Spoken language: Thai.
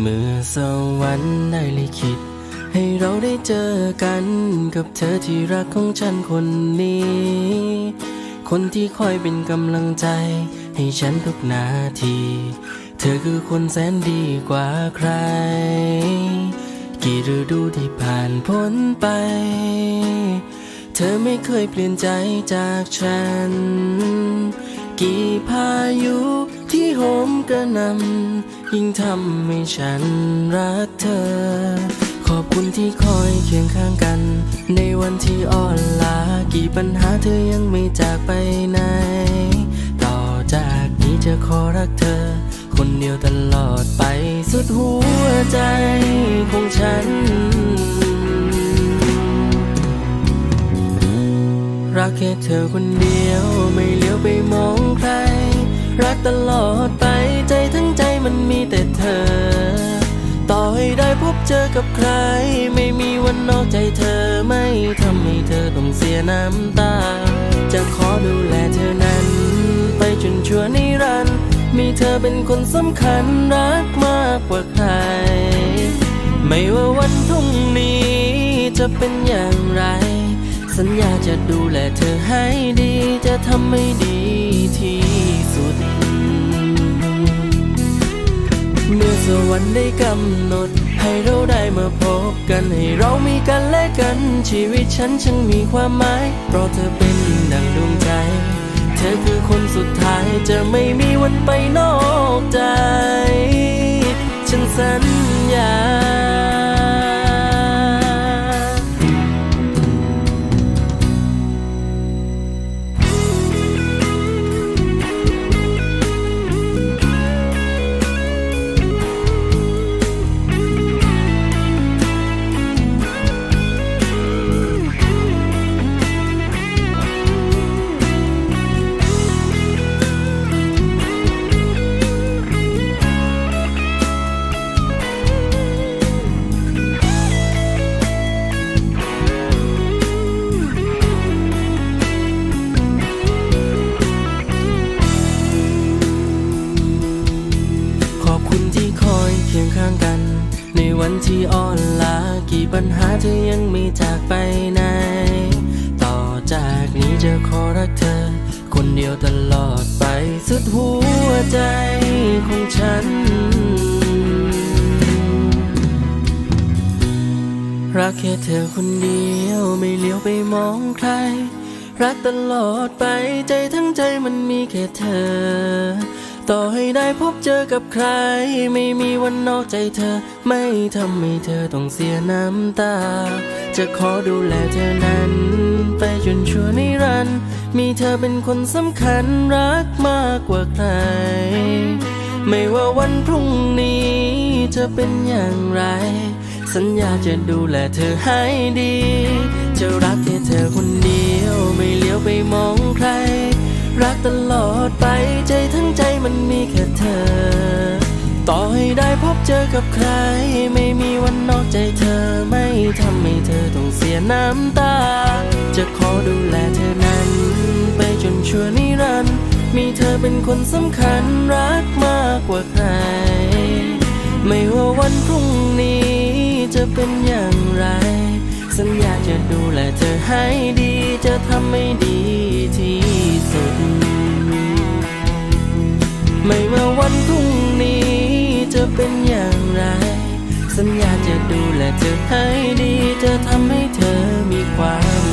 เมื่อสวรรค์ได้ลิขิต ให้เราได้เจอกันกับเธอที่รักของฉันคนนี้ คนที่คอยเป็นกำลังใจ ให้ฉันทุกนาที เธอคือคนแสนดีกว่าใคร กี่ฤดูที่ผ่านพ้นไป เธอไม่เคยเปลี่ยนใจจากฉัน กี่พายุที่โหมกระหนำยิ่งทำให้ฉันรักเธอ ขอบคุณที่คอยเคียงข้างกัน ในวันที่อ่อนล้ากี่ปัญหาเธอยังไม่จากไปไหน ต่อจากนี้จะขอรักเธอ คนเดียวตลอดไปสุดหัวใจของฉันรักแค่เธอคนเดียวไม่ ตลอดไปใจทั้งใจมันมีแต่เธอ ต่อให้ได้พบเจอกับใคร ไม่มีวันนอกใจเธอไม่ทำให้เธอต้องเสียน้ำตา จะขอดูแลเธอนั้น ไปจนชั่วนิรันดร์มีเธอเป็นคนสำคัญรักมากกว่าใคร ไม่ว่าวันพรุ่งนี้จะเป็นอย่างไร สัญญาจะดูแลเธอให้ดีจะทำให้ดีที่ สวรรค์ได้กำหนด ให้เราได้มาพบกันให้เรามีกันและกัน ชีวิตฉันจึงมีความหมาย เพราะเธอเป็นดังดวงใจ เธอคือคนสุดท้ายจะไม่มีวันไปนอกใจางกัน ในวันที่อ่อนล้ากี่ปัญหาเธอยังไม่จากไปไหน ต่อจากนี้จะขอรักเธอ คนเดียวตลอดไปสุดหัวใจของฉัน รักแค่เธอคนเดียวไม่เลี้ยวไปมองใคร รักตลอดไปใจทั้งใจมันมีแค่เธอ ต่อให้ได้พบเจอกับใคร ไม่มีวันนอกใจเธอ ไม่ทำให้เธอต้องเสียน้ำตา จะขอดูแลเธอนั้น ไปจนชั่วนิรันดร์มีเธอเป็นคนสำคัญรักมากกว่าใคร ไม่ว่าวันพรุ่งนี้จะเป็นอย่างไร สัญญาจะดูแลเธอให้ดี จะรักแค่เธอคนเดียวไม่เลี้ยวไปมองใคร มันมีแค่เธอ ต่อให้ได้พบเจอกับใคร ไม่มีวันนอกใจเธอไม่ทำให้เธอต้องเสียน้ำตา จะขอดูแลเธอนั้น ไปจนชั่วนิรันดร์มีเธอเป็นคนสำคัญรักมากกว่าใคร ไม่ว่าวันพรุ่งนี้จะเป็นอย่างไร สัญญาจะดูแลเธอให้ดีจะ เป็นอย่างไร สัญญาจะดูแลเธอให้ดีจะทำให้เธอมีความ